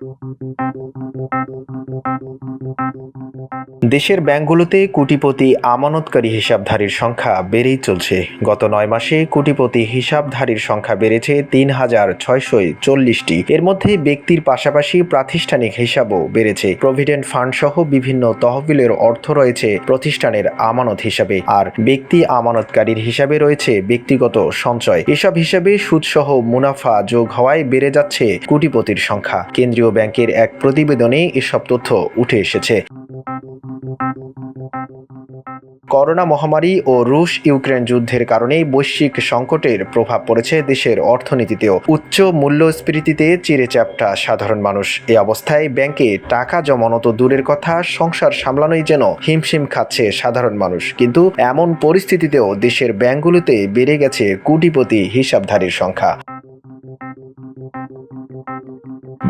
Thank you. দেশের ব্যাংকগুলোতে কোটিপতি আমানতকারী হিসাবধারীর সংখ্যা বেড়েই চলছে। গত নয় মাসে কোটিপতি হিসাবধারীর সংখ্যা বেড়েছে তিন হাজার ছয়শো চল্লিশটি। এর মধ্যে ব্যক্তির পাশাপাশি প্রাতিষ্ঠানিক হিসাবও বেড়েছে। প্রভিডেন্ট ফান্ড সহ বিভিন্ন তহবিলের অর্থ রয়েছে প্রতিষ্ঠানের আমানত হিসাবে। আর ব্যক্তি আমানতকারীর হিসাবে রয়েছে ব্যক্তিগত সঞ্চয়। এসব হিসাবে সুদসহ মুনাফা যোগ হওয়ায় বেড়ে যাচ্ছে কোটিপতির সংখ্যা। কেন্দ্রীয় ব্যাংকের এক প্রতিবেদনে এসব তথ্য উঠে এসেছে। করোনা মহামারী ও রুশ ইউক্রেন যুদ্ধের কারণে বৈশ্বিক সংকটের প্রভাব পড়েছে দেশের অর্থনীতিতেও। উচ্চ মূল্যস্ফীতিতে চিড়ে চ্যাপটা সাধারণ মানুষ। এ অবস্থায় ব্যাংকে টাকা জমানো তো দূরের কথা, সংসার সামলানোই যেন হিমশিম খাচ্ছে সাধারণ মানুষ। কিন্তু এমন পরিস্থিতিতেও দেশের ব্যাংকগুলোতে বেড়ে গেছে কোটিপতি হিসাবধারীর সংখ্যা।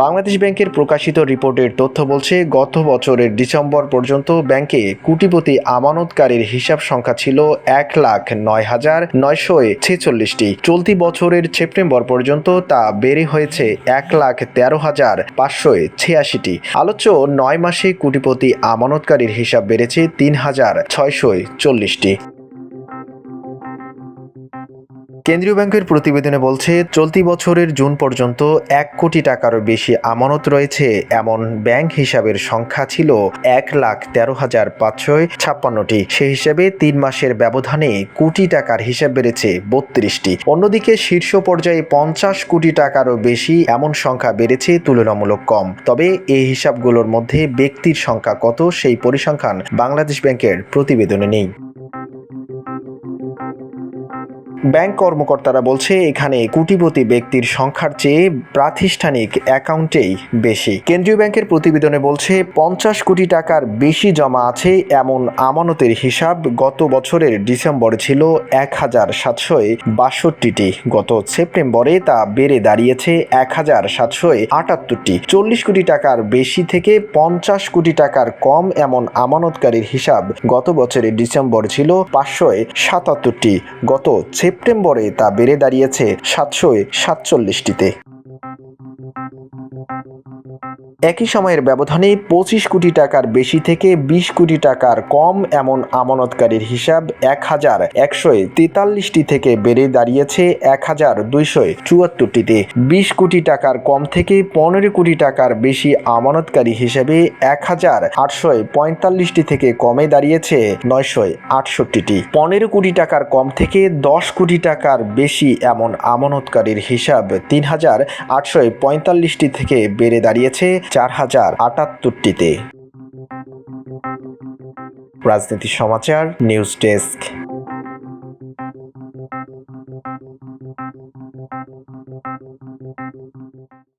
বাংলাদেশ ব্যাংকের প্রকাশিত রিপোর্টের তথ্য বলছে, গত বছরের ডিসেম্বর পর্যন্ত ব্যাংকে কোটিপতি আমানতকারীর হিসাব সংখ্যা ছিল এক লাখ নয় হাজার নয়শো ছেচল্লিশটি। চলতি বছরের সেপ্টেম্বর পর্যন্ত তা বেড়ে হয়েছে এক লাখ তেরো হাজার পাঁচশো ছিয়াশিটি। আলোচ্য নয় মাসে কোটিপতি আমানতকারীর হিসাব বেড়েছে তিন হাজার ছয়শো চল্লিশটি। কেন্দ্রীয় ব্যাংকের প্রতিবেদনে বলছে, চলতি বছরের জুন পর্যন্ত এক কোটি টাকারও বেশি আমানত রয়েছে। এমন ব্যাংক হিসাবের সংখ্যা ছিল এক লাখ তেরো হাজার পাঁচশো ছাপ্পান্নটি। সে হিসেবে তিন মাসের ব্যবধানে কোটি টাকার হিসাব বেড়েছে বত্রিশটি। অন্যদিকে শীর্ষ পর্যায়ে পঞ্চাশ কোটি টাকারও বেশি এমন সংখ্যা বেড়েছে তুলনামূলক কম। তবে এই হিসাবগুলোর মধ্যে ব্যক্তির সংখ্যা কত সেই পরিসংখ্যান বাংলাদেশ ব্যাংকের প্রতিবেদনে নেই। ব্যাংক কর্মকর্তারা বলছে, এখানে কোটিপতি ব্যক্তির সংখ্যার চেয়ে প্রাতিষ্ঠানিক অ্যাকাউন্টেই বেশি। কেন্দ্রীয় ব্যাংকের প্রতিবেদনে বলছে, পঞ্চাশ কোটি টাকার বেশি জমা আছে এমন আমানতের হিসাব গত বছরের ডিসেম্বর ছিল এক হাজার সাতশো বাষট্টিটি। গত সেপ্টেম্বরে তা বেড়ে দাঁড়িয়েছে এক হাজার সাতশো আটাত্তরটি। চল্লিশ কোটি টাকার বেশি থেকে পঞ্চাশ কোটি টাকার কম এমন আমানতকারীর হিসাব গত বছরের ডিসেম্বর ছিল পাঁচশো সাতাত্তরটি। গত সেপ্টেম্বরে তা বেড়ে দাঁড়িয়েছে সাতশো সাতচল্লিশটিতে। একই সময়ের ব্যবধানে পঁচিশ কোটি টাকার বেশি থেকে বিশ কোটি টাকার কম এমন আমানতকারীর হিসাব এক হাজার একশো তেতাল্লিশটি থেকে বেড়ে দাঁড়িয়েছে এক হাজার দুইশো চুয়াত্তরটিতে। বিশ কোটি টাকার কম থেকে পনেরো কোটি টাকার বেশি আমানতকারী হিসেবে এক হাজার আটশো পঁয়তাল্লিশটি থেকে কমে দাঁড়িয়েছে নয়শো আটষট্টিটি। পনেরো কোটি টাকার কম থেকে দশ কোটি টাকার বেশি এমন আমানতকারীর হিসাব তিন হাজার আটশো পঁয়তাল্লিশটি থেকে বেড়ে দাঁড়িয়েছে চার হাজার আটাত্তরটিতে। রাজনীতি সমাচার নিউজ ডেস্ক।